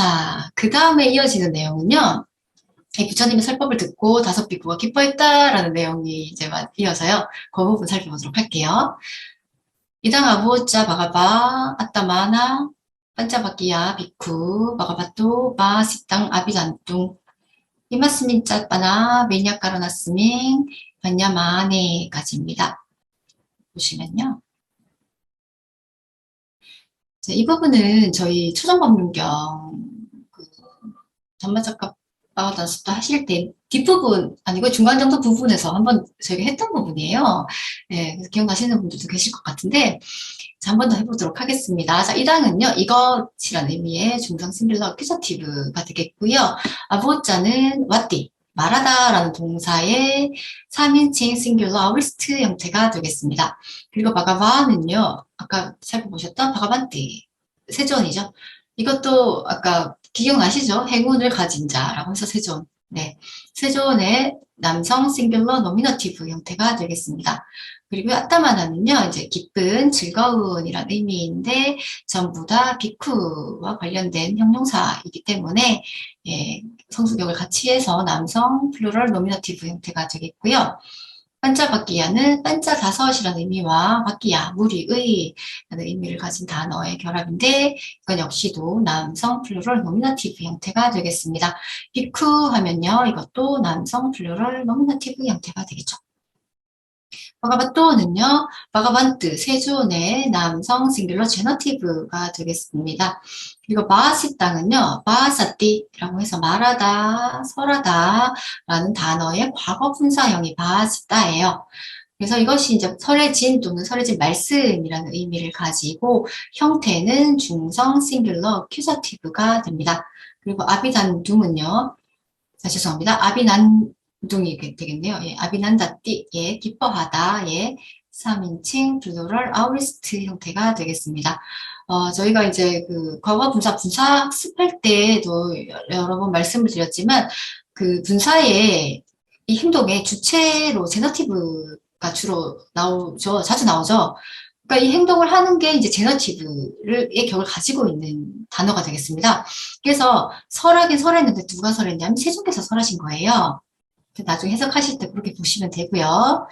자, 그 다음에 이어지는 내용은요. 이 부처님의 설법을 듣고 다섯 비구가 기뻐했다라는 내용이 이제 막 이어서요. 그 부분 살펴보도록 할게요. 이당 아부오짜 바가바 아따마나 반짜바끼야 비쿠 바가바또 바 식당 아비단뚱 이마스민 짜 빠나 메냐까라나스민 반야마네까지입니다. 보시면요. 자, 이 부분은 저희 초정법문경 그 전마작가 다스도 하실 때 뒷부분 아니고 중간 정도 부분에서 한번 저희가 했던 부분이에요. 네, 기억나시는 분들도 계실 것 같은데 자, 한 번 더 해보도록 하겠습니다. 자, 이 당은요, 이것이라는 의미의 중성 싱귤러 퀴저티브가 되겠고요. 아부자는 와띠, 말하다라는 동사의 3인칭 싱귤러 아우리스트 형태가 되겠습니다. 그리고 바가바는요, 아까 살펴보셨던 바가반띠, 세존이죠. 이것도 아까 기억나시죠? 행운을 가진 자라고 해서 세존. 네. 세존의 남성 싱귤러 노미너티브 형태가 되겠습니다. 그리고 아따마나는요, 이제 기쁜, 즐거운이라는 의미인데, 전부 다 비쿠와 관련된 형용사이기 때문에, 예, 성수격을 같이 해서 남성 플루럴 노미너티브 형태가 되겠고요. 반짜바끼야는 반짜 다섯이라는 의미와 바끼야, 무리의 라는 의미를 가진 단어의 결합인데 이건 역시도 남성 플루럴 노미너티브 형태가 되겠습니다. 비쿠 하면요. 이것도 남성 플루럴 노미너티브 형태가 되겠죠. 바가바또는요, 바가반트, 세존의 남성 싱글러 제너티브가 되겠습니다. 그리고 바하시땅은요, 바하사띠라고 해서 말하다, 설하다 라는 단어의 과거 분사형이 바하시따예요. 그래서 이것이 이제 설해진 또는 설해진 말씀이라는 의미를 가지고 형태는 중성 싱글러 큐저티브가 됩니다. 그리고 아비단둠은요, 아, 죄송합니다. 아비난 둥이 되겠네요. 예, 아비난다띠, 예, 기뻐하다, 예, 3인칭 플루럴 아우리스트 형태가 되겠습니다. 어, 저희가 이제 그 과거 분사, 분사 학습할 때도 여러 번 말씀을 드렸지만 그 분사의 이 행동의 주체로 제너티브가 주로 나오죠. 자주 나오죠. 그러니까 이 행동을 하는 게 이제 제너티브의 격을 가지고 있는 단어가 되겠습니다. 그래서 설하긴 설했는데 누가 설했냐면 세종께서 설하신 거예요. 나중에 해석하실 때 그렇게 보시면 되고요.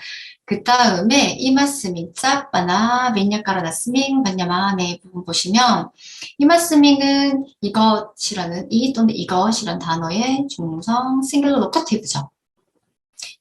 그 다음에 이마스밍 짜빠나 맨야까라나스밍 반야마네 부분 보시면 이마스밍은 이것이라는 이 또는 이것이라는 단어의 중성 싱글러 로커티브죠.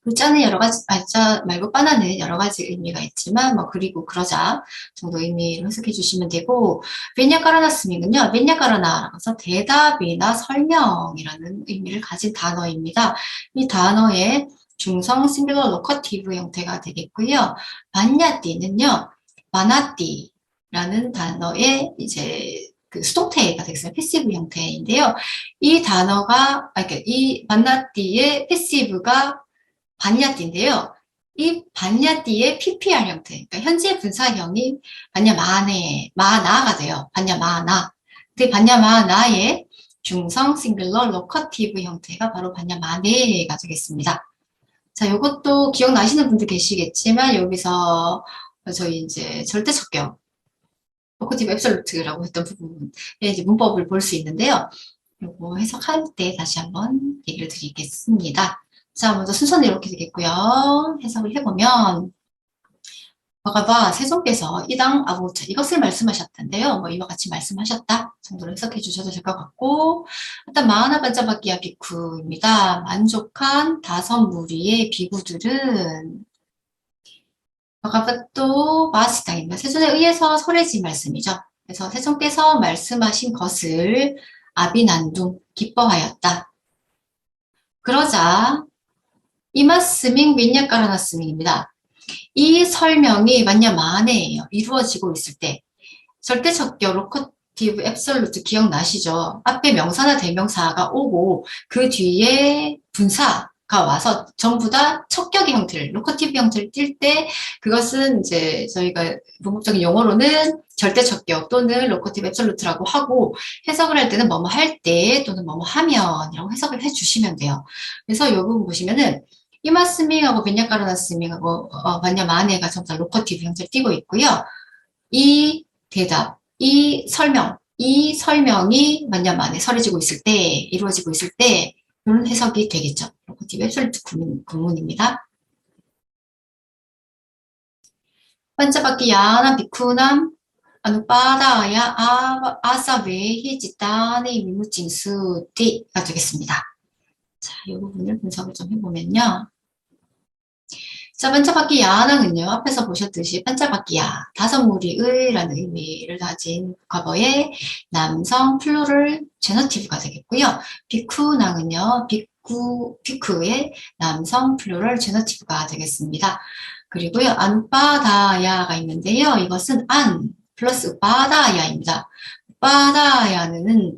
글자는 여러 가지, 알자 말고 바나는 여러 가지 의미가 있지만, 뭐, 그리고 그러자 정도 의미로 해석해 주시면 되고, 베냐카라나스밍은요, 베냐카라나라고 해서 대답이나 설명이라는 의미를 가진 단어입니다. 이 단어의 중성 싱글러 로커티브 형태가 되겠고요. 반야띠는요, 마나띠라는 단어의 이제 그 수동태가 되겠어요. 패시브 형태인데요. 이 단어가, 아, 그러니까 이 만나띠의 패시브가 반야띠인데요. 이 반야띠의 PPR 형태, 그러니까 현재 분사형이 반야마네, 마나가 돼요. 반야마나. 근데 반야마나의 중성 싱글러 로커티브 형태가 바로 반야마네가 되겠습니다. 자, 요것도 기억나시는 분들 계시겠지만 여기서 저희 이제 절대 적격 로커티브 앱솔루트라고 했던 부분에 이제 문법을 볼 수 있는데요. 요거 해석할 때 다시 한번 얘기를 드리겠습니다. 자, 먼저 순서는 이렇게 되겠고요. 해석을 해보면 바가바 세종께서 이당 아부차 이것을 말씀하셨던데요. 뭐 이와 같이 말씀하셨다 정도로 해석해 주셔도 될 것 같고 일단 마하나 반자바기야 비쿠입니다. 만족한 다섯 무리의 비구들은 바가바 또 마스당입니다. 세존에 의해서 설해진 말씀이죠. 그래서 세종께서 말씀하신 것을 아비난둥 기뻐하였다. 그러자 이마스밍 민야까라나스밍입니다. 이 설명이 만약 만에예요. 이루어지고 있을 때 절대적격 로커티브 앱솔루트 기억나시죠? 앞에 명사나 대명사가 오고 그 뒤에 분사 가 와서 전부 다 척격의 형태를 로커티브 형태를 띌 때 그것은 이제 저희가 문법적인 용어로는 절대적격 또는 로커티브 앱솔루트라고 하고 해석을 할 때는 뭐뭐 할 때 또는 뭐뭐 하면이라고 해석을 해 주시면 돼요. 그래서 이 부분 보시면은 이마 스밍하고 벤야카르나 스밍하고 어, 마네가 전부 다 로커티브 형태를 띠고 있고요. 이 대답, 이 설명, 이 설명이 몇년 만에 설해지고 있을 때, 이루어지고 있을 때, 이런 해석이 되겠죠. 웹솔트 구문, 구문입니다. 반자바퀴 야나 비쿠남 아누빠다야 아, 아사웨히 지단의 미무징수띠가 되겠습니다. 자, 이 부분을 분석을 좀 해보면요. 자, 반짝바퀴 야낭은요, 앞에서 보셨듯이 반짝바퀴 야, 다섯 무리의 라는 의미를 가진 과거의 남성 플루럴 제너티브가 되겠고요. 비쿠낭은요, 비쿠, 비쿠의 남성 플루럴 제너티브가 되겠습니다. 그리고요, 안바다야가 있는데요. 이것은 안 플러스 바다야입니다. 바다야는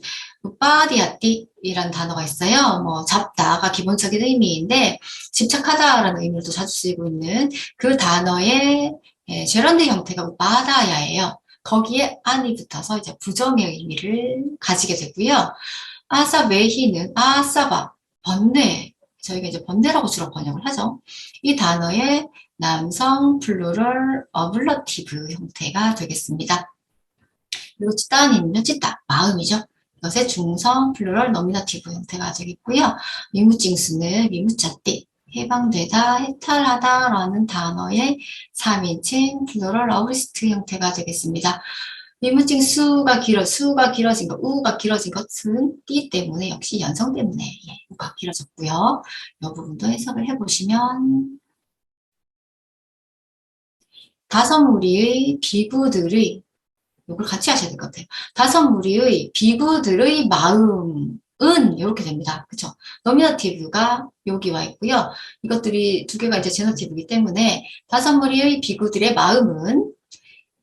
바디아띠이라는 단어가 있어요. 뭐 잡다가 기본적인 의미인데 집착하다라는 의미로도 자주 쓰이고 있는 그 단어의 예, 제런드 형태가 바다야예요. 거기에 안이 붙어서 이제 부정의 의미를 가지게 되고요. 아사 메히는 아사바 번뇌 저희가 이제 번뇌라고 주로 번역을 하죠. 이 단어의 남성 플루럴 어블러티브 형태가 되겠습니다. 그리고 찌따니는요, 찌따, 마음이죠. 이것의 중성 플루럴 노미나티브 형태가 되겠고요. 미무징수는 미무자띠, 해방되다, 해탈하다 라는 단어의 3인칭 플루럴 어브리스트 형태가 되겠습니다. 미무징 수가 길어, 수가 길어진 것, 우가 길어진 것은 띠 때문에 역시 연성 때문에 예, 우가 길어졌고요. 이 부분도 해석을 해보시면 다섯 무리의 비구들의 이걸 같이 하셔야 될 것 같아요. 다섯 무리의 비구들의 마음은 이렇게 됩니다. 그쵸? 노미너티브가 여기 와 있고요. 이것들이 두 개가 이제 제너티브이기 때문에 다섯 무리의 비구들의 마음은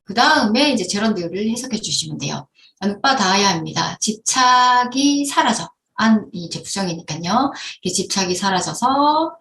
그 다음에 이제 제런드를 해석해 주시면 돼요. 안빠 다야입니다. 집착이 사라져. 안, 이제 부정이니까요. 집착이 사라져서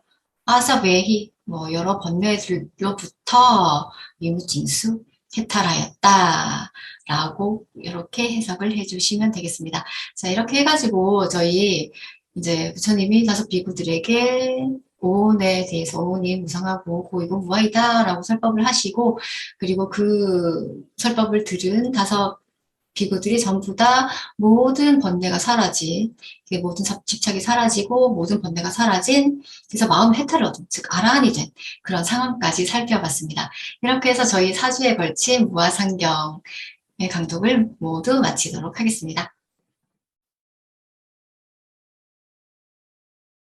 아사베히 뭐 여러 번뇌들로부터 미무징수 해탈하였다. 라고 이렇게 해석을 해주시면 되겠습니다. 자, 이렇게 해가지고 저희 이제 부처님이 다섯 비구들에게 오온에 대해서 오온이 무상하고 고이고 무아이다 라고 설법을 하시고 그리고 그 설법을 들은 다섯 비구들이 전부 다 모든 번뇌가 사라진 모든 집착이 사라지고 모든 번뇌가 사라진 그래서 마음 해탈을 얻은 즉 아라한이 된 그런 상황까지 살펴봤습니다. 이렇게 해서 저희 사주에 걸친 무아상경의 강독을 모두 마치도록 하겠습니다.